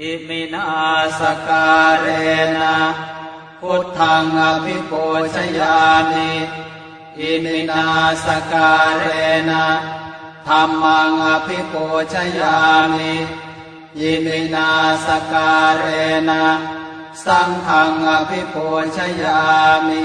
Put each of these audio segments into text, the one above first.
อิมินาสการเรนะพุทธังอภิปูชยามิอิมินาสการเรนะธรรมังอภิปูชยามิอิมินาสการเรนะสังฆังอภิปูชยามิ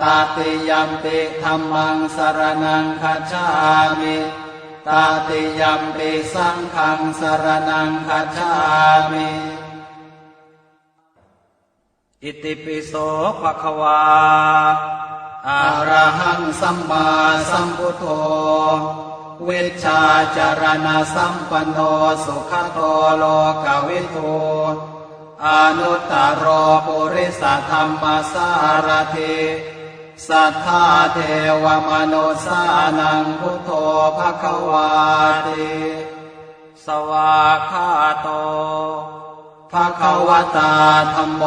ตาติยัมปิธรรมังสรนังคัจฉามิตาติยัมปิสังฆังสรนังคัจฉามิอิติปิโสภะคะวาอะระหังสัมมาสัมพุทโธ เวชชาจารณะสัมปันโนสุขโตโลกวิทูอนุตตรปุริสธรรมสารถิ สัทธาเทวมนุสานังพุทโธภควาติสวาคาโตภควตาธรรมโม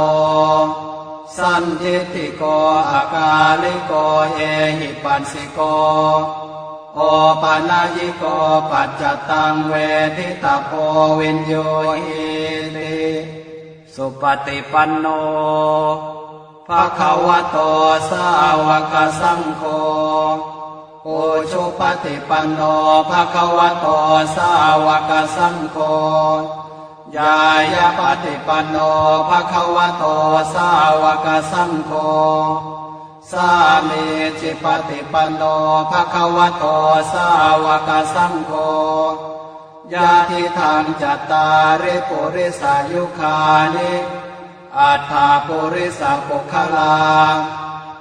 สันทิติโกอากาลิโกเอหิปัสสิโกโอปานายิโกปัจจตังเวทิตาโพวินโยหิติสุปฏิปันโน ภะคะวะโตสาวกสังโฆโอชุปฏิปันโนภะคะวะโตสาวกสังโฆยายาปฏิปันโนภะคะวะโตสาวกสังโฆสามีจิปฏิปันโนภะคะวะโตสาวกสังโฆญาติทางจัตตาริปุริสายุคานิ อัฏฐาปุริสาปุคลา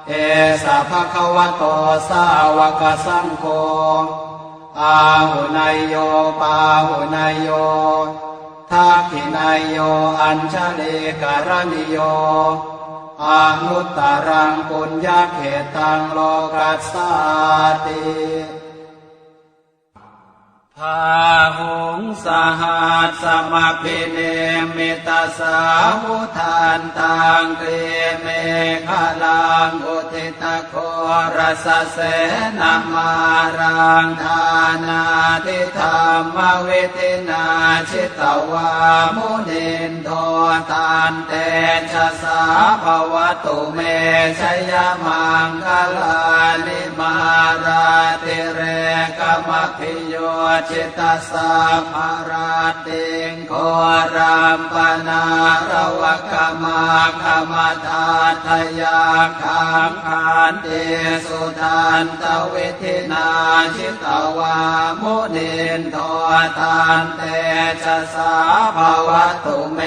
เอสะภะคะวะโตสาวกสังโฆอาหุนายโยปาหุนายโยทักขินายโยอัญชลีการณิโยอานุตตรังปุญญาเขตังโลกัสสาติ พาหงสหัสสมพิเนมิตาสาวุทานตังเกเมฆลังอุทิตโครสเสนามารังทานาทิธรรมเวทินาชิตวามุนินโทตานเตชะสาภวตุเมชยมังคลานิมาราติเรกมพิโยจิตตสาภาราติงโครามปนารวะกมาคมทาทยาคังคานเตสุทานตเวทินาชิตวามุนินโททานเตชะสาภวตุเม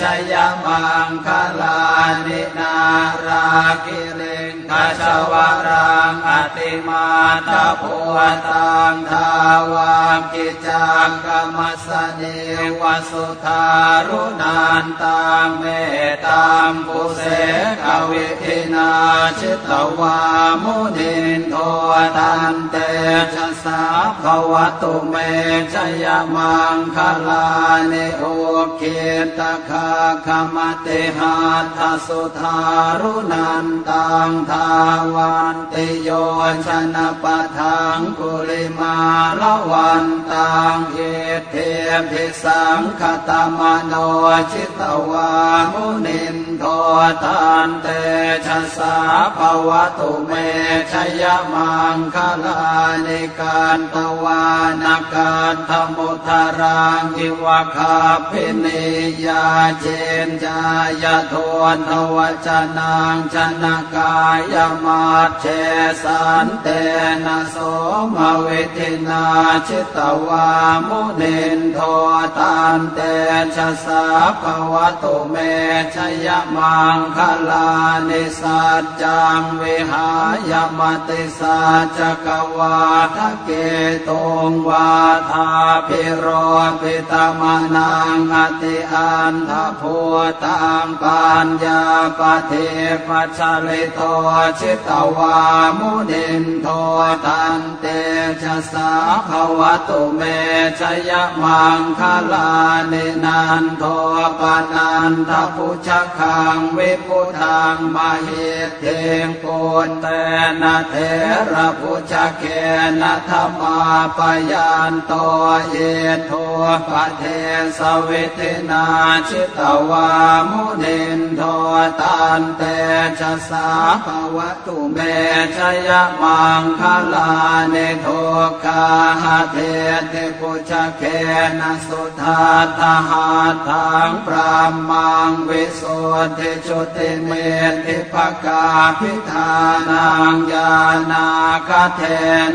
ชยมังคลานินาราคิริง คชวรังอติมาตาภวตังทาวามกิจังกรรมสเนวสุทารุนันตังเมตัมปุเสกวิทินาชิตวามุนินโทตันเตชะสาภวตุเมชยมังคลาเนโอเกตคาคมติหาทสุทารุนันตังทาวันติโยชนะปะทังกุลิมาละวันตังเอเทพิสังคตมโนชิตวามุนินโททานเตชะสาภวตุเมชยมังคลานิการตวานาการธมุทารังอิวะคาพินิยาเจนจายโทนทวจนังชนะกายยมาเชสันเตนะโสมเวทินาชิตวามุเนนโทตานเตชะสาภวตุเมชยมังคลานิสัจจังวิหายมติสัจกวาทะเกตุงวาทาพิโรปิตมนังอติอันทภูตังปัญญาปเทปัจฉลิโตชิตวามุนินโทตันเตชะสาภวตุเมชยมังคลานินันโทปนันทพุชคังวิพุทังมาหิตเทงปุนเตนะเทระพุชเกนะธรรมาปยันโตเยโทปะเทสวิทินาชิตวามุนินโทตันเตชะสาภวตุเมชยมังคลาเนโทกาหะเทเทพุชเกนะสุทาทหาทังปรามังวิสุทธิจุติเมธิภกาพิธานังญานาคเท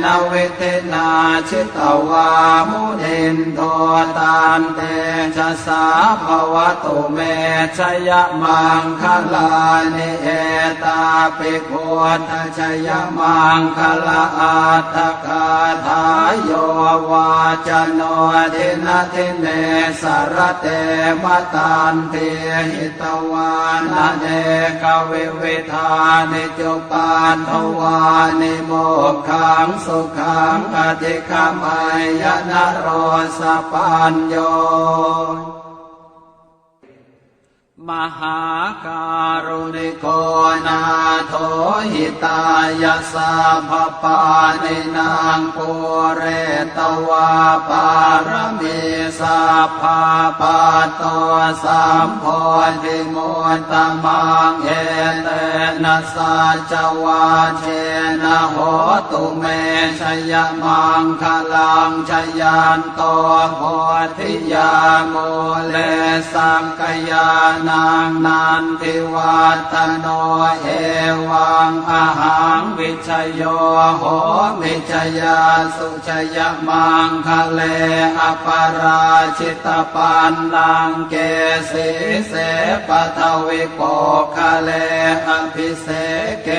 นวิเทนาชิตวามุนินโทตานเตชะสาภวตุเมชยมังคลานิเอตาปิโคทชยมังคลาอัตถคาทายโยวาจโนทินาทิเนสารเตมตันเทหิตวานาเนกเวิวิธานิจุปานทวานิโมกขังสุขังอธิคามายนโรสปัญโย มหาการุณิโกนาโทหิตายาสาภปานินางปุเรตวาปารมีสัพพาปาโตสัมโพธิมุตตมังเอเตนะสัจวาเช นะโหตุเมชยมังคลังชยันโตโพธิยาโมเลสังกยานังนันทิวัตโนเอวังอาหังวิชโยโหมิชยาสุชยมังคะเลอปราชิตปันลังเกสีเสปะทวิโกคะเลอภิเสเก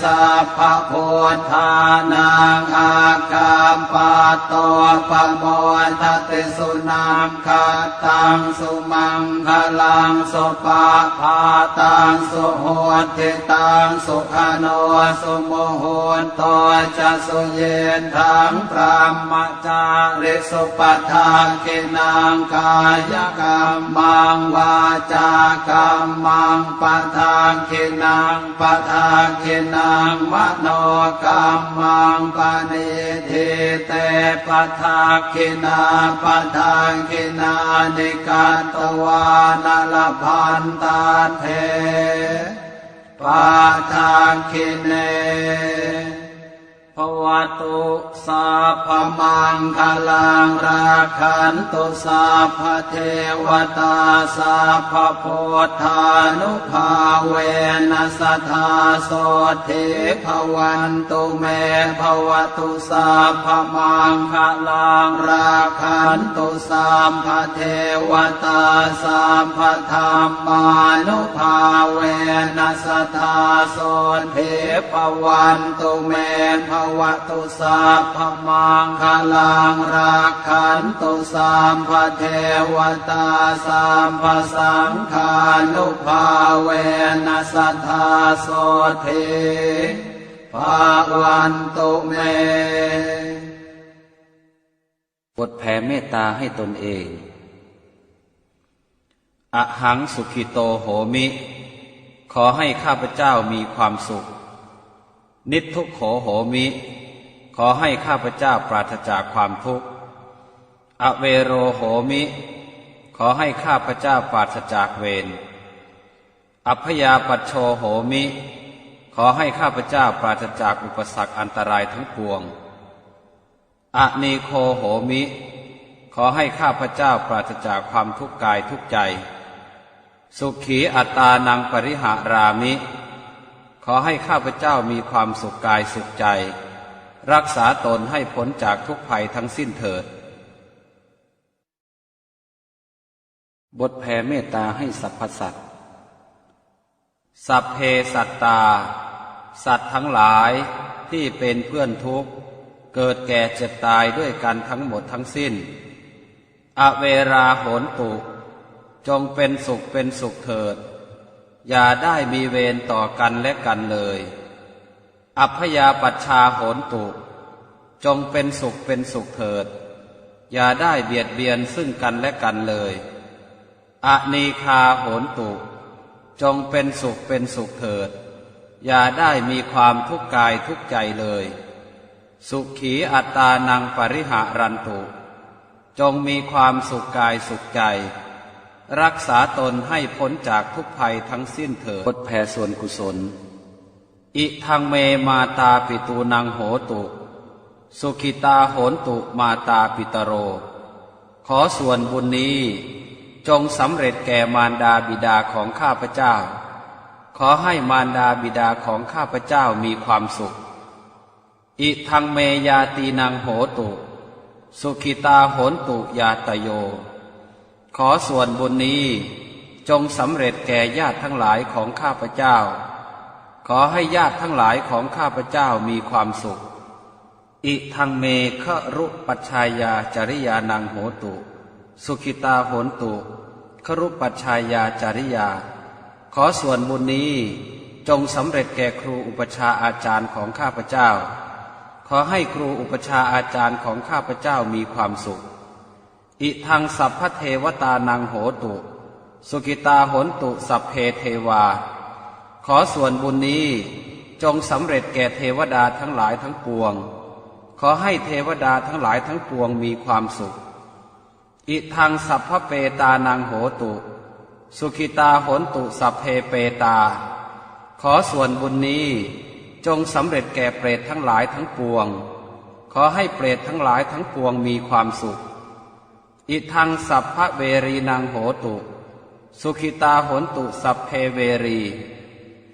สัพพโพธานังอากามปาโตปโมทติสุนังคาตังสุมังคลังสุปาภาตังสุโหติตังสุขโนสุโมโหนโตจะสุเยนทังพรหมจาริสุปทากินังกายกรรมังวาจากรรมังปทากินังปทากินังมโนกรรมังปณิทิเตปทากินาปทากินานิกาตวานลพันตาเทปะทาคิเน ภวตุสัพมังคลังราคันตุสัพเทวตาสัพพพุทธานุภาเวนัสธาโสทิภวันตุเมภวตุสัพมังคลังราคันตุสัพเทวตาสัพธรรมานุภาเวนัสธาโสทิภวันตุเมภวตุสัพมังคลังราคันตุสัมภเทวตาสัมภสังฆานุภาเวนัสธาโสทิภาวันตุเมบทแผ่เมตตาให้ตนเองอหังสุขิโตโหมิ ขอให้ข้าพเจ้ามีความสุข นิทุกโขโหมิ ขอให้ข้าพเจ้าปราศจากความทุกข์ อเวโรโหมิ ขอให้ข้าพเจ้าปราศจากเวร อัพยาปัชโชโหมิ ขอให้ข้าพเจ้าปราศจากอุปสรรคอันตรายทั้งปวงอนีโคโหมิ ขอให้ข้าพเจ้าปราศจากความทุกข์กายทุกใจ สุขีอัตตานังปริหารามิ ขอให้ข้าพเจ้ามีความสุขกายสุขใจ รักษาตนให้พ้นจากทุกภัยทั้งสิ้นเถิด บทแผ่เมตตาให้สรรพสัตว์สัพเพสัตตา สัตว์ทั้งหลายที่เป็นเพื่อนทุกข์ เกิดแก่เจ็บตายด้วยกันทั้งหมดทั้งสิ้น อเวราโหนตุ จงเป็นสุขเป็นสุขเถิด อย่าได้มีเวรต่อกันและกันเลย อัพยาปัชชาโหนตุ จงเป็นสุขเป็นสุขเถิด อย่าได้เบียดเบียนซึ่งกันและกันเลยอนีคาโหนตุ จงเป็นสุขเป็นสุขเถิด อย่าได้มีความทุกข์กายทุกข์ใจเลย สุขีอัตานังปริหารันตุ จงมีความสุขกายสุขใจ รักษาตนให้พ้นจากทุกภัยทั้งสิ้นเถิดบทแผ่ส่วนกุศล อิทังเมมาตาปิตูนังโหตุ สุขิตาโหนตุมาตาปิตโร ขอส่วนบุญนี้จงสำเร็จแก่มารดาบิดาของข้าพเจ้า ขอให้มารดาบิดาของข้าพเจ้ามีความสุข อิทังเมยาตีนังโหตุ สุขิตาโหนตุยาตโย ขอส่วนบุญนี้จงสำเร็จแก่ญาติทั้งหลายของข้าพเจ้า ขอให้ญาติทั้งหลายของข้าพเจ้ามีความสุข อิทังเมฆรุปัชชายาจริยานังโหตุ สุขิตาโหนตุครุปัชชายาจริยา ขอส่วนบุญนี้จงสำเร็จแก่ครูอุปชาอาจารย์ของข้าพเจ้า ขอให้ครูอุปชาอาจารย์ของข้าพเจ้ามีความสุข อิทังสัพพเทวตานังโหตุ สุกิตาโหนตุสัพเพเทวา ขอส่วนบุญนี้จงสำเร็จแก่เทวดาทั้งหลายทั้งปวง ขอให้เทวดาทั้งหลายทั้งปวงมีความสุข อิทังสัพพเปตานังโหตุ สุขิตาโหนตุสัพเพเปตา ขอส่วนบุญนี้จงสำเร็จแก่เปรตทั้งหลายทั้งปวง ขอให้เปรตทั้งหลายทั้งปวงมีความสุข อิทังสัพพเวรีนางโหตุ สุขิตาโหนตุสัพเพเวรี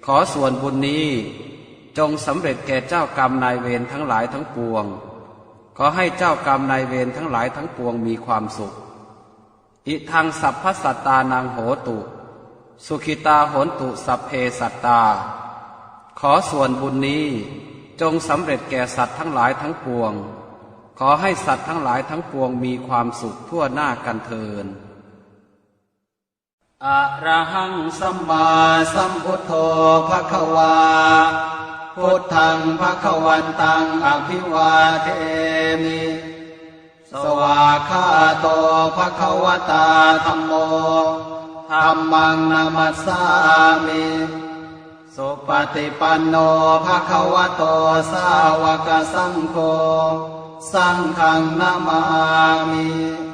ขอส่วนบุญนี้ จงสำเร็จแก่เจ้ากรรมนายเวรทั้งหลายทั้งปวง ขอให้เจ้ากรรมนายเวรทั้งหลายทั้งปวงมีความสุข อิทังสัพพสัตตานางโหตุ สุขิตาโหนตุสัพเพสัตตา ขอส่วนบุญนี้จงสำเร็จแก่สัตว์ทั้งหลายทั้งปวง ขอให้สัตว์ทั้งหลายทั้งปวงมีความสุขทั่วหน้ากันเทินอะระหังสัมมาสัมพุทโธภะคะวา พุทธังภะคะวันตังอภิวาเทมิ สวาคาโตภะคะวตาธัมโมธัมมังนามัสสามิสุปฏิปันโนภะคะวะโตสาวกสังโฆ สังฆังนามามิ